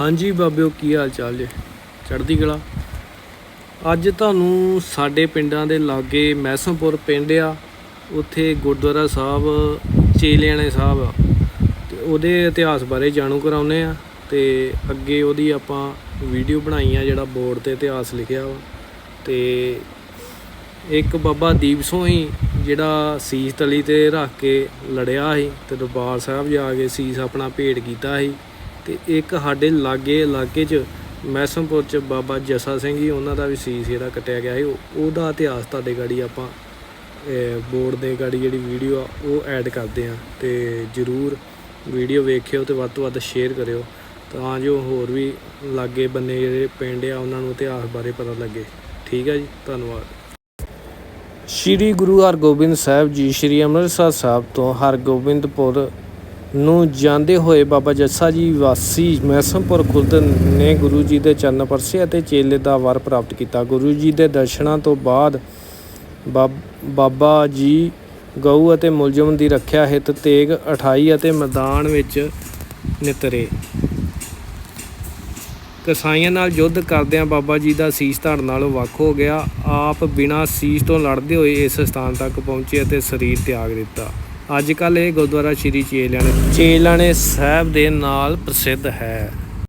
ਹਾਂਜੀ ਬਾਬਿਓ, ਕੀ ਹਾਲ ਚਾਲ ਜੇ? ਚੜ੍ਹਦੀ ਕਲਾ। ਅੱਜ ਤੁਹਾਨੂੰ ਸਾਡੇ ਪਿੰਡਾਂ ਦੇ ਲਾਗੇ ਮਹਿਸਮਪੁਰ ਪਿੰਡ ਆ, ਉੱਥੇ ਗੁਰਦੁਆਰਾ ਸਾਹਿਬ, ਚੇਲਿਆਣੇ ਸਾਹਿਬ ਆ। ਤੇ ਉਹਦੇ ਇਤਿਹਾਸ ਬਾਰੇ ਜਾਣੂ ਕਰਾਉਨੇ ਆ, ਤੇ ਅੱਗੇ ਉਹਦੀ ਆਪਾਂ ਵੀਡੀਓ ਬਣਾਈ ਆ, ਜਿਹੜਾ ਬੋਰਡ ਤੇ ਇਤਿਹਾਸ ਲਿਖਿਆ ਵਾ। ਤੇ ਇੱਕ ਬਾਬਾ ਦੀਪ ਸਿੰਘ ਹੀ ਜਿਹੜਾ ਸੀਸ ਤਲੀ ਤੇ ਰੱਖ ਕੇ ਲੜਿਆ ਸੀ, ਤੇ ਦਰਬਾਰ ਸਾਹਿਬ ਜਾ ਕੇ ਸੀਸ ਆਪਣਾ ਭੇਟ ਕੀਤਾ ਸੀ। ਤੇ ਇੱਕ ਸਾਡੇ ਲਾਗੇ ਇਲਾਕੇ 'ਚ ਮੈਸਮਪੁਰ 'ਚ ਬਾਬਾ ਜਸਾ ਸਿੰਘ ਜੀ, ਉਹਨਾਂ ਦਾ ਵੀ ਸੀਸ ਜਿਹੜਾ ਕੱਟਿਆ ਗਿਆ ਸੀ। ਉਹ- ਉਹਦਾ ਇਤਿਹਾਸ ਤੁਹਾਡੇ ਗਾੜੀ ਆਪਾਂ ਬੋਰਡ ਦੇ ਗਾੜੀ ਜਿਹੜੀ ਵੀਡੀਓ ਆ, ਉਹ ਐਡ ਕਰਦੇ ਆ ਤੇ ਜਰੂਰ ਵੀਡੀਓ ਵੇਖਿਓ ਤੇ ਵੱਧ ਤੋਂ ਵੱਧ ਸ਼ੇਅਰ ਕਰਿਓ। ਤਾਂ ਜੋ ਹੋਰ ਵੀ ਲਾਗੇ ਬੰਨੇ ਜਿਹੜੇ ਪਿੰਡ ਆ, ਉਹਨਾਂ ਨੂੰ ਇਤਿਹਾਸ ਬਾਰੇ ਪਤਾ ਲੱਗੇ। ਠੀਕ ਹੈ ਜੀ, ਧੰਨਵਾਦ। ਸ਼੍ਰੀ ਗੁਰੂ ਹਰਗੋਬਿੰਦ ਸਾਹਿਬ ਜੀ, ਸ਼੍ਰੀ ਅੰਮ੍ਰਿਤਸਰ ਸਾਹਿਬ ਤੋਂ ਹਰਗੋਬਿੰਦਪੁਰ ਨੂੰ ਜਾਂਦੇ ਹੋਏ ਬਾਬਾ ਜੱਸਾ ਜੀ ਵਾਸੀ ਮਹਿਸਮਪੁਰ ਖੁਰਦ ਨੇ ਗੁਰੂ ਜੀ ਦੇ ਚਰਨ ਪਰਸੇ ਅਤੇ ਚੇਲੇ ਦਾ ਵਰ ਪ੍ਰਾਪਤ ਕੀਤਾ। ਗੁਰੂ ਜੀ ਦੇ ਦਰਸ਼ਨਾਂ ਤੋਂ ਬਾਅਦ ਬਾਬ- ਬਾਬਾ ਜੀ ਗਊ ਅਤੇ ਮੁਲਜ਼ਮ ਦੀ ਰੱਖਿਆ ਹਿੱਤ ਤੇਗ 28 ਅਤੇ ਮੈਦਾਨ ਵਿੱਚ ਨਿਤਰੇ। ਕਸਾਈਆਂ ਨਾਲ ਯੁੱਧ ਕਰਦਿਆਂ ਬਾਬਾ ਜੀ ਦਾ ਸੀਸ ਧੜ ਨਾਲੋਂ ਵੱਖ ਹੋ ਗਿਆ। ਆਪ ਬਿਨਾਂ ਸੀਸ ਤੋਂ ਲੜਦੇ ਹੋਏ ਇਸ ਸਥਾਨ ਤੱਕ ਪਹੁੰਚੇ ਅਤੇ ਸਰੀਰ ਤਿਆਗ ਦਿੱਤਾ। ਅੱਜ ਕੱਲ ਇਹ ਗੁਰਦੁਆਰਾ ਸ਼੍ਰੀ ਚੇਲਾਣੇ ਚੇਲਾਣੇ ਸਾਹਿਬ ਦੇ ਨਾਲ ਪ੍ਰਸਿੱਧ ਹੈ।